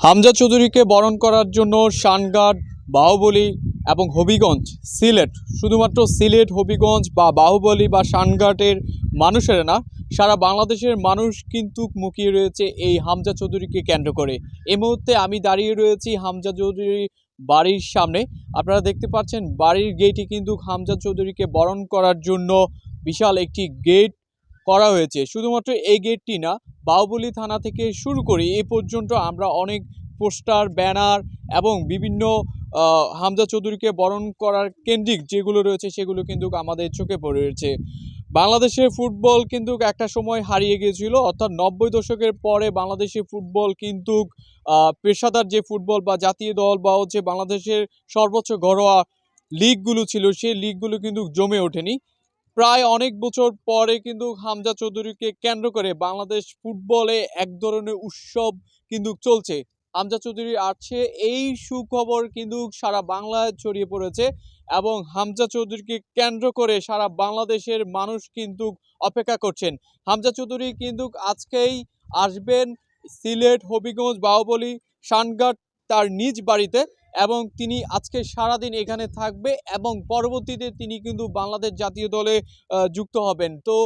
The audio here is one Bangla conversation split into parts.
হামজা চৌধুরীকে বরণ করার জন্য শানঘাট বাহুবলী এবং হবিগঞ্জ, সিলেট। শুধুমাত্র সিলেট, হবিগঞ্জ বা বাহুবলী বা শানঘাটের মানুষেরা না, সারা বাংলাদেশের মানুষ কিন্তু মুখিয়ে রয়েছে এই হামজা চৌধুরীকে কেন্দ্র করে। এই মুহূর্তে আমি দাঁড়িয়ে রয়েছি হামজা চৌধুরী বাড়ির সামনে। আপনারা দেখতে পাচ্ছেন বাড়ির গেটে কিন্তু হামজা চৌধুরীকে বরণ করার জন্য বিশাল একটি গেট করা হয়েছে। শুধুমাত্র এই গেটটি না, বাহুবলী থানা থেকে শুরু করে এ পর্যন্ত আমরা অনেক পোস্টার, ব্যানার এবং বিভিন্ন হামজা চৌধুরীকে বরণ করার কেন্দ্রিক যেগুলো রয়েছে সেগুলো কিন্তু আমাদের চোখে পড়ে রয়েছে। বাংলাদেশের ফুটবল কিন্তু একটা সময় হারিয়ে গিয়েছিল, অর্থাৎ নব্বই দশকের পরে বাংলাদেশের ফুটবল কিন্তু পেশাদার যে ফুটবল বা জাতীয় দল বা হচ্ছে বাংলাদেশের সর্বোচ্চ ঘরোয়া লিগগুলো ছিল, সেই লিগগুলো কিন্তু জমে ওঠেনি। প্রায় অনেক বছর পরে কিন্তু হামজা চৌধুরীকে কেন্দ্র করে বাংলাদেশ ফুটবলে এক ধরনের উৎসব কিন্তু চলছে। হামজা চৌধুরী আছে এই সুখবর কিন্তু সারা বাংলায় ছড়িয়ে পড়েছে এবং হামজা চৌধুরীকে কেন্দ্র করে সারা বাংলাদেশের মানুষ কিন্তু অপেক্ষা করছেন। হামজা চৌধুরী কিন্তু আজকেই আসবেন সিলেট, হবিগঞ্জ, বাহুবলী শানঘাট তার নিজ বাড়িতে। এবং তিনি আজকে সারাদিন এখানে থাকবে এবং পরবর্তীতে তিনি কিন্তু বাংলাদেশ জাতীয় দলে যুক্ত হবেন। তো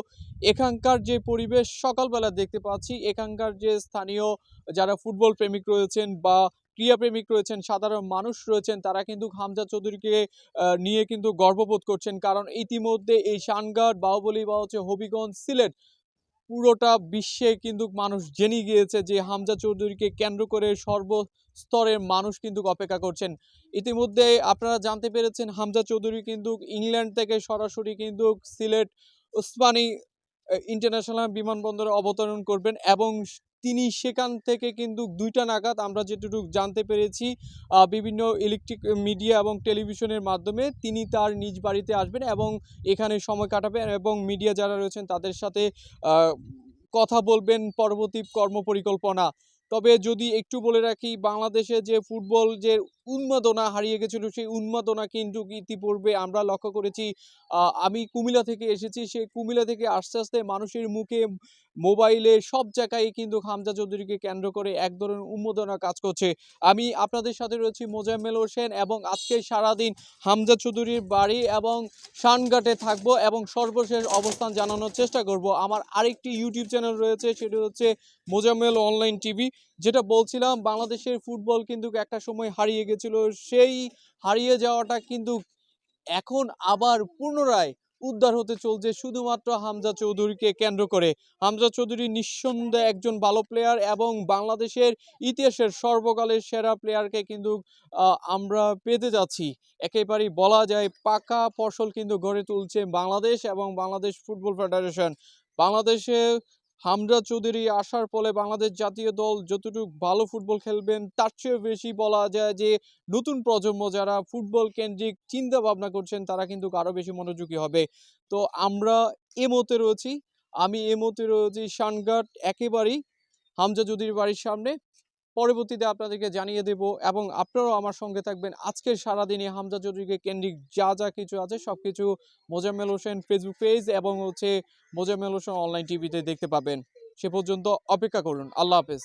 এখানকার যে পরিবেশ সকালবেলা দেখতে পাচ্ছি, এখানকার যে স্থানীয় যারা ফুটবল প্রেমিক রয়েছেন বা ক্রীড়াপ্রেমিক রয়েছেন, সাধারণ মানুষ রয়েছেন, তারা কিন্তু হামজা চৌধুরীকে নিয়ে কিন্তু গর্ববোধ করছেন। কারণ ইতিমধ্যে এই শানঘাট বাহুবলী বা হচ্ছে হবিগঞ্জ সিলেট পুরোটা বিশ্বে কিন্তু মানুষ জেনে গিয়েছে যে হামজা চৌধুরীকে কেন্দ্র করে সর্বস্তরের মানুষ কিন্তু অপেক্ষা করছেন। ইতিমধ্যে আপনারা জানতে পেরেছেন, হামজা চৌধুরী কিন্তু ইংল্যান্ড থেকে সরাসরি কিন্তু সিলেট ওসমানী ইন্টারন্যাশনাল বিমানবন্দরে অবতরণ করবেন এবং তিনি সেখান থেকে কিন্তু দুইটা নাগাদ আমরা যেটুকু জানতে পেরেছি বিভিন্ন ইলেকট্রিক মিডিয়া এবং টেলিভিশনের মাধ্যমে তিনি তার নিজ বাড়িতে আসবেন এবং এখানে সময় কাটাবেন এবং মিডিয়া যারা রয়েছেন তাদের সাথে কথা বলবেন পরবর্তী কর্মপরিকল্পনা। তবে যদি একটু বলে রাখি, বাংলাদেশে যে ফুটবল যে উন্মাদনা হারিয়ে গেছিল, সেই উন্মাদনা কিন্তু ইতিপূর্বে আমরা লক্ষ্য করেছি। আমি কুমিলা থেকে এসেছি, সেই কুমিলা থেকে আস্তে আস্তে মানুষের মুখে মোবাইলে সব জায়গায় কিন্তু হামজা চৌধুরীকে কেন্দ্র করে এক ধরনের উন্মাদনা কাজ করছে। আমি আপনাদের সাথে রয়েছি মোজাম্মেল হোসেন এবং আজকে সারাদিন হামজা চৌধুরীর বাড়ি এবং শানঘাটে থাকব এবং সর্বশেষ অবস্থান জানানোর চেষ্টা করব। আমার আরেকটি ইউটিউব চ্যানেল রয়েছে, সেটি হচ্ছে মোজাম্মেল অনলাইন টিভি যেটা বলছিলাম, বাংলাদেশের ফুটবল কিন্তু একটা সময় হারিয়ে গেছিল। সেই হারিয়ে যাওয়াটা কিন্তু এখন আবার পুনরায় উদ্ধার হতে চলছে শুধুমাত্র হামজা চৌধুরীকে কেন্দ্র করে। হামজা চৌধুরী নিঃসন্দেহে একজন ভালো প্লেয়ার এবং বাংলাদেশের ইতিহাসের সর্বকালের সেরা প্লেয়ারকে কিন্তু আমরা পেতে যাচ্ছি। একেবারেই বলা যায় পাকা ফসল কিন্তু গড়ে তুলছে বাংলাদেশ এবং বাংলাদেশ ফুটবল ফেডারেশন। বাংলাদেশে হামজা চৌধুরী আসার ফলে বাংলাদেশ জাতীয় দল যতটুকু ভালো ফুটবল খেলবেন, তার চেয়ে বেশি বলা যায় যে, নতুন প্রজন্ম যারা ফুটবল কেন্দ্রিক চিন্তা ভাবনা করছেন, তারা কিন্তু আরও বেশি মনোযোগী হবে। তো আমরা এ মতে রয়েছি। আমি এ মতে রয়েছি শানঘাট একেবারেই হামজা চৌধুরীর বাড়ির সামনে। পরবর্তীতে আপনাদেরকে জানিয়ে দেব এবং আপনারাও আমার সঙ্গে থাকবেন আজকের সারাদিনে হামজা চৌধুরীকে কেন্দ্রিক যা যা কিছু আছে সব কিছু মোজাম্মেল হোসেন ফেসবুক পেজ এবং হচ্ছে মোজাম্মেল হোসেন অনলাইন টিভিতে দেখতে পাবেন। সে পর্যন্ত অপেক্ষা করুন। আল্লাহ হাফেজ।